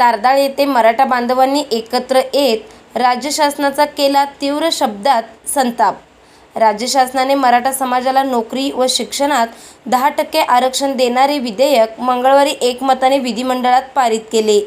तारदाळ येथे मराठा बांधवांनी एकत्र येत राज्य शासनाचा केला तीव्र शब्दात संताप. राज्य शासनाने मराठा समाजाला नोकरी व शिक्षणात दहा टक्के आरक्षण देणारे विधेयक मंगळवारी एकमताने विधिमंडळात पारित केले.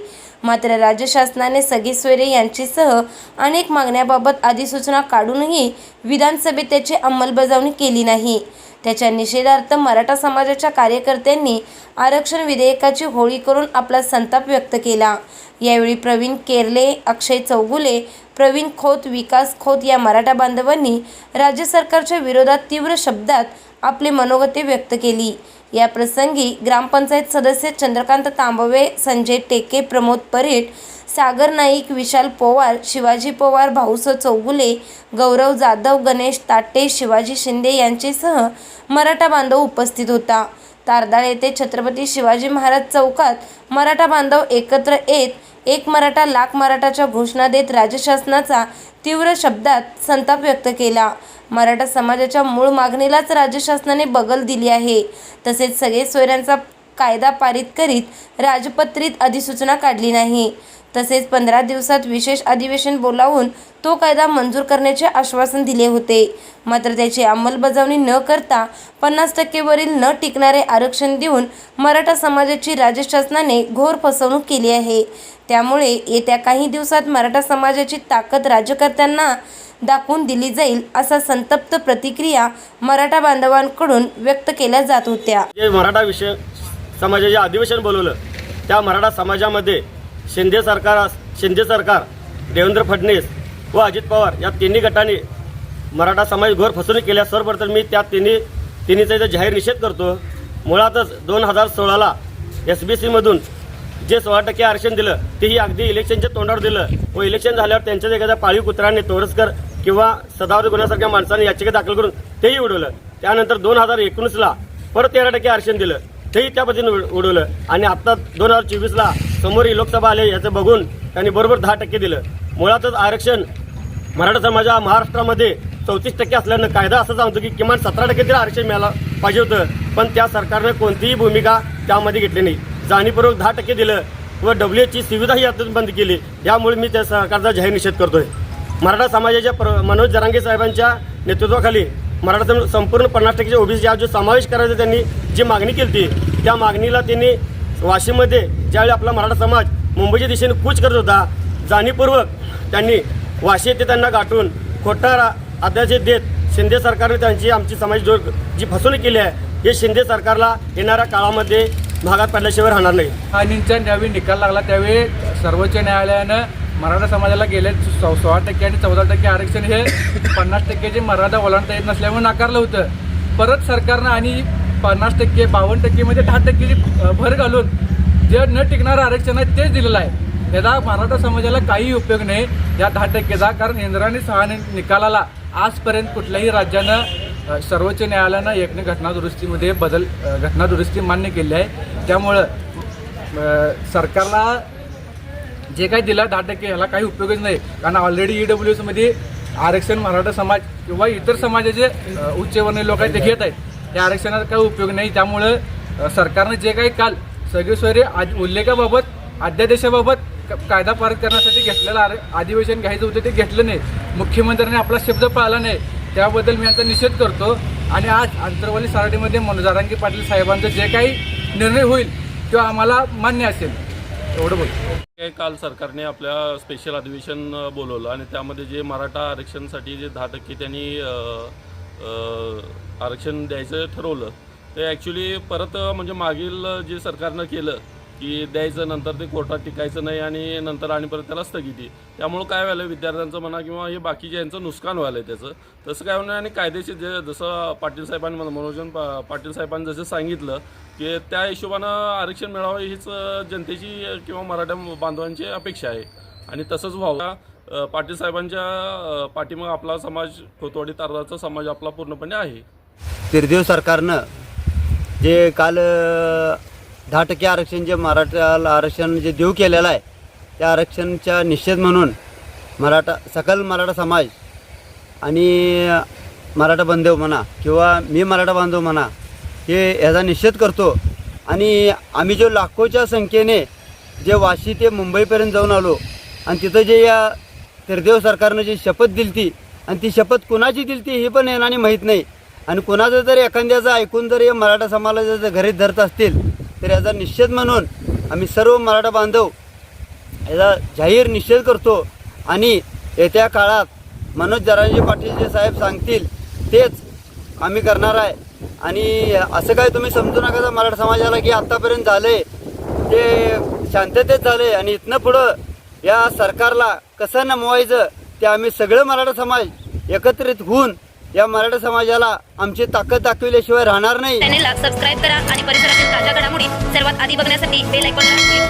मात्र राज्य शासनाने सगी सोयरे यांचीसह अनेक मागण्याबाबत अधिसूचना काढूनही विधानसभेत त्याची अंमलबजावणी केली नाही. त्याच्या निषेधार्थ मराठा समाजाच्या कार्यकर्त्यांनी आरक्षण विधेयकाची होळी करून आपला संताप व्यक्त केला. यावेळी प्रवीण केरले अक्षय चौगुले प्रवीण खोत विकास खोत या मराठा बांधवांनी राज्य सरकारच्या विरोधात तीव्र शब्दात आपली मनोगते व्यक्त केली. या प्रसंगी ग्रामपंचायत सदस्य चंद्रकांत तांबवे संजय टेके प्रमोद परेट सागर नाईक विशाल पोवार शिवाजी पोवार भाऊसो चौगुले गौरव जाधव गणेश ताटे शिवाजी शिंदे यांचेसह मराठा बांधव उपस्थित होता. तारदाळ येथे छत्रपती शिवाजी महाराज चौकात मराठा बांधव एकत्र येत एक मराठा लाख मराठाच्या घोषणा देत राज्य शासनाचा तीव्र शब्दात संताप व्यक्त केला. मराठा समाजाच्या मूळ मागणीलाच राज्य शासनाने बगल दिली आहे. तसेच सगळे सोयऱ्यांचा कायदा पारित करीत राजपत्रित अधिसूचना काढली नाही. तसेच पंधरा दिवसात विशेष अधिवेशन बोलावून तो कायदा मंजूर करण्याचे आश्वासन दिले होते. मात्र त्याची अंमलबजावणी न करता पन्नास टक्केवरील न टिकणारे आरक्षण देऊन मराठा समाजाची राज्य शासनाने घोर फसवणूक केली आहे. त्यामुळे येत्या काही दिवसात मराठा समाजाची ताकद राज्यकर्त्यांना दाखवून दिली जाईल असा संतप्त प्रतिक्रिया मराठा बांधवांकडून व्यक्त केल्या जात होत्या. मराठा विषय समाजाचे अधिवेशन बोलवलं त्या मराठा समाजामध्ये शिंदे सरकार शिंदे सरकार देवेंद्र फडणवीस व अजित पवार या तिन्ही गटाने मराठा समाज घोर फसवणूक केल्या सर्वप्रथम मी त्या तिन्ही तिन्हीचा इथं जाहीर निषेध करतो. मुळातच दोन हजार सोळाला एस बी सीमधून जे सोळा टक्के आरक्षण दिलं तेही अगदी इलेक्शनच्या तोंडावर दिलं व इलेक्शन झाल्यावर त्यांच्याच एखाद्या पाळीव कुत्र्याने तोरसकर किंवा सदावर गुन्ह्यासारख्या माणसाने याचिका दाखल करून तेही उडवलं. त्यानंतर दोन हजार एकोणीसला परत तेरा टक्के आरक्षण दिलं. तेही त्या पद्धतीने उड- उडवलं. आणि आत्ता दोन हजार चोवीसला समोर ही लोकसभा आले याचं बघून त्यांनी बरोबर दहा टक्के दिलं. मुळातच आरक्षण मराठा समाजा महाराष्ट्रामध्ये चौतीस टक्के असल्यानं कायदा असं सांगतो की किमान सतरा टक्के तरी आरक्षण मिळायला पाहिजे होतं. पण त्या सरकारनं कोणतीही भूमिका त्यामध्ये घेतली नाही. जाणीवपूर्वक दहा टक्के दिलं व डब्ल्यू एचची सुविधाही यातून बंद केली. यामुळे मी त्या सरकारचा जाहीर निषेध करतोय. मराठा समाजाच्या प्र मनोज जरांगे साहेबांच्या नेतृत्वाखाली मराठा संपूर्ण पन्नास टक्के ओबीसी जो समावेश करायचा त्यांनी जी मागणी केली होती त्या मागणीला त्यांनी वाशीमध्ये ज्यावेळी आपला मराठा समाज मुंबईच्या दिशेने कूच करत होता जाणीवपूर्वक त्यांनी वाशी येथे त्यांना गाठून खोटा रा- देत शिंदे सरकारने त्यांची आमची समाज जो जी फसवणूक केली आहे हे शिंदे सरकारला येणाऱ्या काळामध्ये भागात पडल्याशिवाय राहणार नाही. आणि ज्यावेळी निकाल लागला त्यावेळी सर्वोच्च न्यायालयानं मराठा समाजाला गेले सो सोळा टक्के आणि चौदा टक्के आरक्षण हे पन्नास टक्के जे मराठा ओलांडता येत नसल्यामुळे नाकारलं होतं. परत सरकारनं आणि पन्नास टक्के बावन्न टक्केमध्ये दहा टक्केची भर घालून जे न टिकणारं आरक्षण आहे तेच दिलेलं आहे. याचा मराठा समाजाला काही उपयोग नाही या दहा टक्केचा कारण इंद्राणी सहा निकालाला आजपर्यंत कुठल्याही राज्यानं सर्वोच्च न्यायालयानं एक घटनादुरुस्तीमध्ये बदल घटनादुरुस्ती मान्य केली आहे. त्यामुळं सरकारला जे काही दिलं दहा टक्के ह्याला काही उपयोगच नाही. कारण ऑलरेडी ई डब्ल्यू एसमध्ये आरक्षण मराठा समाज किंवा इतर समाजाचे उच्चवर्णीय लोक आहेत ते घेत आहेत. त्या आरक्षणाचा काही उपयोग नाही. त्यामुळं सरकारनं जे काही काल सगळे सोयरे उल्लेखाबाबत अध्यादेशाबाबत कायदा पारित करण्यासाठी घेतलेलं आर अधिवेशन घ्यायचं होतं ते घेतलं नाही. मुख्यमंत्र्यांनी आपला शब्द पाळला नाही. त्याबद्दल मी यांचा निषेध करतो. आणि आज आंतरवाली सराटीमध्ये मनोजारांगी पाटील साहेबांचा जे काही निर्णय होईल तो आम्हाला मान्य असेल. एवढं बोल. काल सरकारने आपल्या स्पेशल अधिवेशन बोलवलं आणि त्यामध्ये जे मराठा आरक्षणसाठी जे दहा टक्के त्यांनी आरक्षण द्यायचं ठरवलं ते ॲक्च्युली परत म्हणजे मागील जे सरकारनं केलं की द्यायचं नंतर ते कोर्टात टिकायचं नाही आणि नंतर आणि परत त्याला स्थगिती. त्यामुळं काय व्हायलं विद्यार्थ्यांचं म्हणा किंवा हे बाकीचे यांचं नुकसान व्हायलं आहे त्याचं तसं काय होणार आणि कायदेशीर जे जसं पाटील साहेबांनी मला मनोरंजन पा पाटील साहेबांनी जसं सांगितलं की त्या हिशोबानं आरक्षण मिळावं हीच जनतेची किंवा मराठा बांधवांची अपेक्षा आहे. आणि तसंच व्हावं. पाटील साहेबांच्या पाठीमाग आपला समाज खोतवाडी तारदाचा समाज आपला पूर्णपणे आहे. तिरदेव सरकारनं जे काल दहा टक्के आरक्षण जे मराठ्याला आरक्षण जे देऊ केलेलं आहे त्या आरक्षणच्या निषेध म्हणून मराठा सकल मराठा समाज आणि मराठा बांधव म्हणा किंवा मी मराठा बांधव म्हणा हे ह्याचा निषेध करतो. आणि आम्ही जो लाखोच्या संख्येने जे वाशी ते मुंबईपर्यंत जाऊन आलो आणि तिथं जे या तिरदेव सरकारनं जी शपथ दिली ती आणि ती शपथ कुणाची दिली ती हे पण येणारी माहीत नाही. आणि कुणाचं जर एखाद्याचं ऐकून जर हे मराठा समाजाचं जर घरीत धरत असतील तर याचा निषेध म्हणून आम्ही सर्व मराठा बांधव याचा जाहीर निषेध करतो. आणि येत्या काळात मनोज जरांजी पाटील जे साहेब सांगतील तेच आम्ही करणार आहे. आणि असं काय तुम्ही समजू नका मराठा समाजाला की आत्तापर्यंत झाले ते शांततेत झाले आणि इथनं पुढं या सरकारला कसं नमवायचं ते आम्ही सगळं मराठा समाज एकत्रित होऊन या मराठा समाजाला आमची ताकद दाखविल्याशिवाय राहणार नाही. चॅनेलला सबस्क्राईब करा आणि परिसरातील ताज्या घडामोडी सर्वात आधी बघण्यासाठी बेल आयकॉनला